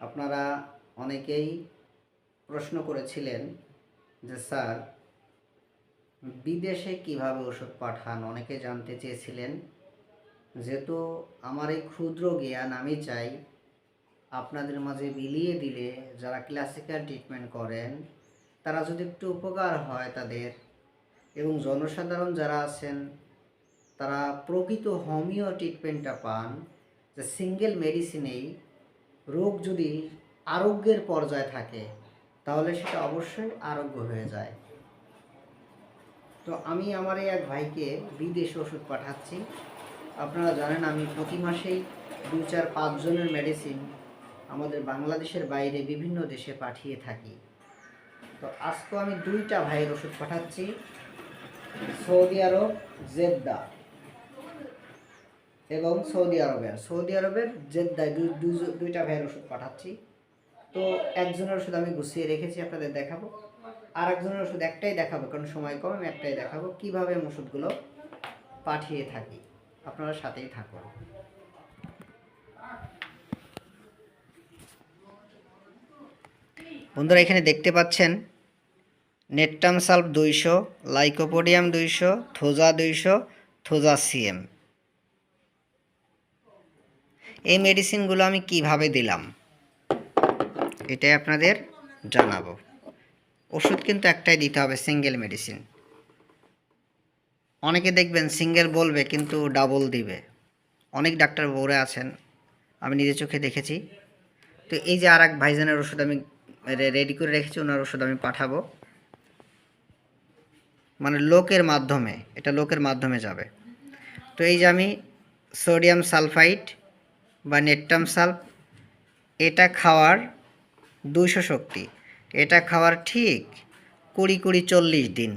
আপনারা অনেকেই প্রশ্ন করেছিলেন যে, স্যার, বিদেশে কীভাবে ওষুধ পাঠান? অনেকে জানতে চেয়েছিলেন। যেহেতু আমার এই ক্ষুদ্র জ্ঞান, আমি চাই আপনাদের মাঝে বিলিয়ে দিলে যারা ক্লাসিক্যাল ট্রিটমেন্ট করেন, তারা যদি একটু উপকার হয় তাদের এবং জনসাধারণ যারা আছেন, তারা প্রকৃত হোমিও ট্রিটমেন্টটা পান, যে সিঙ্গেল মেডিসিনেই রোগ যদি আরোগ্যের পর্যায়ে থাকে, তাহলে সেটা অবশ্যই আরোগ্য হয়ে যায়। তো আমি আমার এই এক ভাইকে বিদেশে ওষুধ পাঠাচ্ছি। আপনারা জানেন আমি প্রতি মাসেই দু চার পাঁচজনের মেডিসিন আমাদের বাংলাদেশের বাইরে বিভিন্ন দেশে পাঠিয়ে থাকি। তো আজকে আমি দুইটা ভাইয়ের ওষুধ পাঠাচ্ছি। Saudi Arab, Jeddah. এবং সৌদি আরবের সৌদি আরবের জেদ্দায় দুই দুই- দুইটা ভাইয়ের ওষুধ পাঠাচ্ছি। তো একজনের ওষুধ আমি গুছিয়ে রেখেছি, আপনাদের দেখাবো। আর একজনের ওষুধ একটাই দেখাবো, কারণ সময় কম, আমি একটাই দেখাবো। কীভাবে আমি ওষুধগুলো পাঠিয়ে থাকি, আপনারা সাথেই থাকুন। বন্ধুরা, এখানে দেখতে পাচ্ছেন, নেটটাম সাল্প দুইশো, লাইকোপোডিয়াম দুইশো, থোজা দুইশো, থোজা সিএম। এই মেডিসিনগুলো আমি কীভাবে দিলাম? এটাই আপনাদের জানাব। ওষুধ কিন্তু একটাই দিতে হবে সিঙ্গেল মেডিসিন অনেকে দেখবেন সিঙ্গেল বলবে কিন্তু ডাবল দিবে। অনেক ডাক্তার বউরে আছেন, আমি নিজে চোখে দেখেছি। তো এই যে আর এক ভাইজানের ওষুধ আমি রেডি করে রেখেছি, ওনার ওষুধ আমি পাঠাবো। মানে লোকের মাধ্যমে, এটা লোকের মাধ্যমে যাবে। তো এই যে আমি সোডিয়াম সালফাইড বা নেটটাম সালফ, এটা খাওয়ার দুইশো শক্তি। এটা খাওয়ার ঠিক কুড়ি কুড়ি চল্লিশ দিন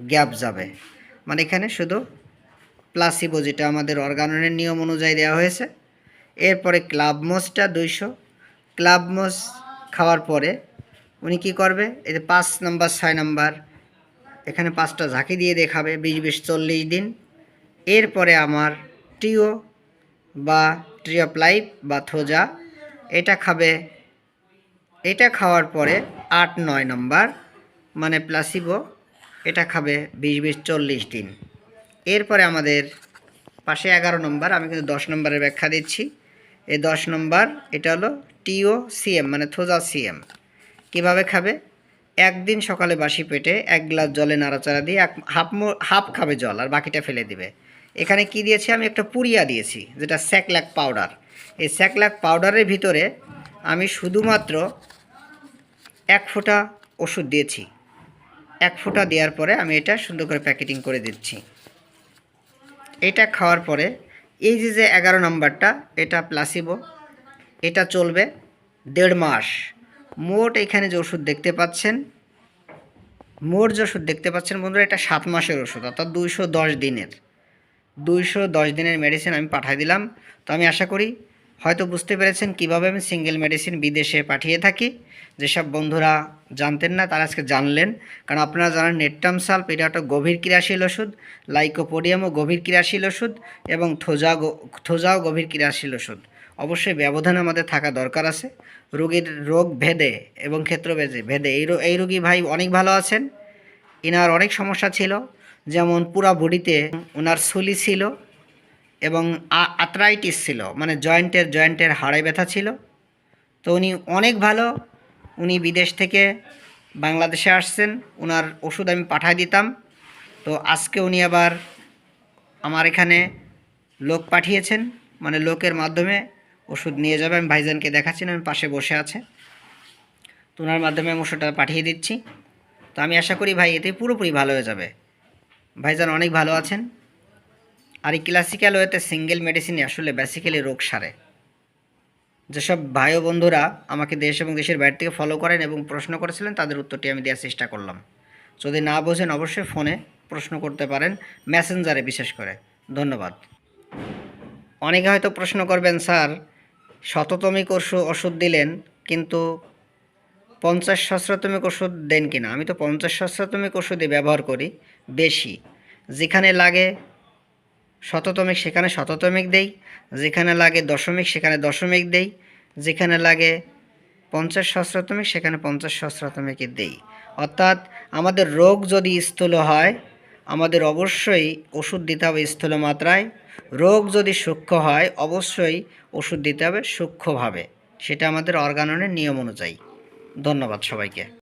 গ্যাপ যাবে। মানে এখানে শুধু প্লাসিবো যেটা আমাদের অর্গাননের নিয়ম অনুযায়ী দেওয়া হয়েছে। এরপরে ক্লাবমোসটা দুইশো। ক্লাবমোস খাওয়ার পরে উনি কি করবে? যে পাঁচ নাম্বার, ছয় নাম্বার, এখানে পাঁচটা ঝাঁকি দিয়ে দেখাবে, বিশ বিশ, চল্লিশ দিন। এরপরে আমার টিও বা ট্রি অফ বা থোজা এটা খাবে, এটা খাওয়ার পরে আট, নয় নম্বর মানে প্লাসিবো এটা খাবে বিশ বিশ, চল্লিশ দিন। এরপরে আমাদের পাশে এগারো নম্বর, আমি কিন্তু দশ নম্বরের ব্যাখ্যা দিচ্ছি। এই দশ নম্বর, এটা হলো টিও সিএম মানে থোজা সিএম কীভাবে খাবে? একদিন সকালে বাসি পেটে এক গ্লাস জলে নাড়াচাড়া দিয়ে এক হাফ হাফ খাবে জল আর বাকিটা ফেলে দিবে। এখানে কি দিয়েছি? আমি একটা পুরিয়া দিয়েছি, যেটা স্যাকল্যাক পাউডার। এই স্যাকল্যাক পাউডারের ভিতরে আমি শুধুমাত্র এক ফোঁটা ওষুধ দিয়েছি। এক ফোঁটা দেওয়ার পরে আমি এটা সুন্দর করে প্যাকেটিং করে দিচ্ছি। এটা খাওয়ার পরে এই যে যে এগারো নম্বরটা, এটা প্লাসিবো এটা চলবে দেড় মাস। মোট এখানে যে ওষুধ দেখতে পাচ্ছেন, মোট যে ওষুধ দেখতে পাচ্ছেন বন্ধুরা, এটা সাত মাসের ওষুধ, অর্থাৎ দুইশো দশ দিনের। দুইশো দশ দিনের মেডিসিন আমি পাঠিয়ে দিলাম। তো আমি আশা করি হয়তো বুঝতে পেরেছেন কীভাবে আমি সিঙ্গেল মেডিসিন বিদেশে পাঠিয়ে থাকি। যেসব বন্ধুরা জানতেন না, তারা আজকে জানলেন। কারণ আপনারা জানেন নেটটাম সাল্প এটা একটা গভীর ক্রিয়াশীল ওষুধ লাইকোপোডিয়ামও গভীর ক্রিয়াশীল ওষুধ এবং থোজা থোজাও গভীর ক্রিয়াশীল ওষুধ। অবশ্যই ব্যবধান আমাদের থাকা দরকার আছে। রোগীর রোগ ভেদে এবং ক্ষেত্র ভেদে। ভেদে এই এই রোগী ভাই অনেক ভালো আছেন। এনার অনেক সমস্যা ছিল। যেমন পুরা বডিতে ওনার সুলি ছিল এবং আথরাইটিস ছিল মানে জয়েন্টের জয়েন্টের হাড়ে ব্যথা ছিল। তো উনি অনেক ভালো, উনি বিদেশ থেকে বাংলাদেশে আসছেন ওনার ওষুধ আমি পাঠাই দিতাম। তো আজকে উনি আবার আমার এখানে লোক পাঠিয়েছেন মানে লোকের মাধ্যমে ওষুধ নিয়ে যাবে, আমি ভাইজানকে দেখাচ্ছি আমি পাশে বসে আছে। তো ওনার মাধ্যমে আমি ওষুধটা পাঠিয়ে দিচ্ছি। তো আমি আশা করি ভাই, এতে পুরোপুরি ভালো হয়ে যাবে। ভাইজান অনেক ভালো আছেন? আর এই ক্লাসিক্যাল ওয়েতে সিঙ্গেল মেডিসিনই আসলে বেসিক্যালি রোগ সারে। যেসব ভাই বন্ধুরা আমাকে দেশ এবং দেশের বাইরে থেকে ফলো করেন এবং প্রশ্ন করেছিলেন, তাদের উত্তরটি আমি দেওয়ার চেষ্টা করলাম। যদি না বোঝেন, অবশ্যই ফোনে প্রশ্ন করতে পারেন মেসেঞ্জারে বিশেষ করে। ধন্যবাদ। অনেকে হয়তো প্রশ্ন করবেন, স্যার শততমিক ওষুধ দিলেন, কিন্তু পঞ্চাশ সহস্রতমিক ওষুধ দেন কিনা? আমি তো পঞ্চাশ সহস্রতমিক ওষুধই ব্যবহার করি, বেশি। যেখানে লাগে শততমিক, সেখানে শততমিক দেই। যেখানে লাগে দশমিক, সেখানে দশমিক দেই। যেখানে লাগে পঞ্চাশ সহস্রাতমিক, সেখানে পঞ্চাশ সহস্রাতমিকই দেই। অর্থাৎ আমাদের রোগ যদি স্থূল হয়, আমাদের অবশ্যই ওষুধ দিতে হবে স্থূল মাত্রায়। রোগ যদি সূক্ষ্ম হয়, অবশ্যই ওষুধ দিতে হবে সূক্ষ্মভাবে। সেটা আমাদের অর্গাননের নিয়ম অনুযায়ী। ধন্যবাদ সবাইকে।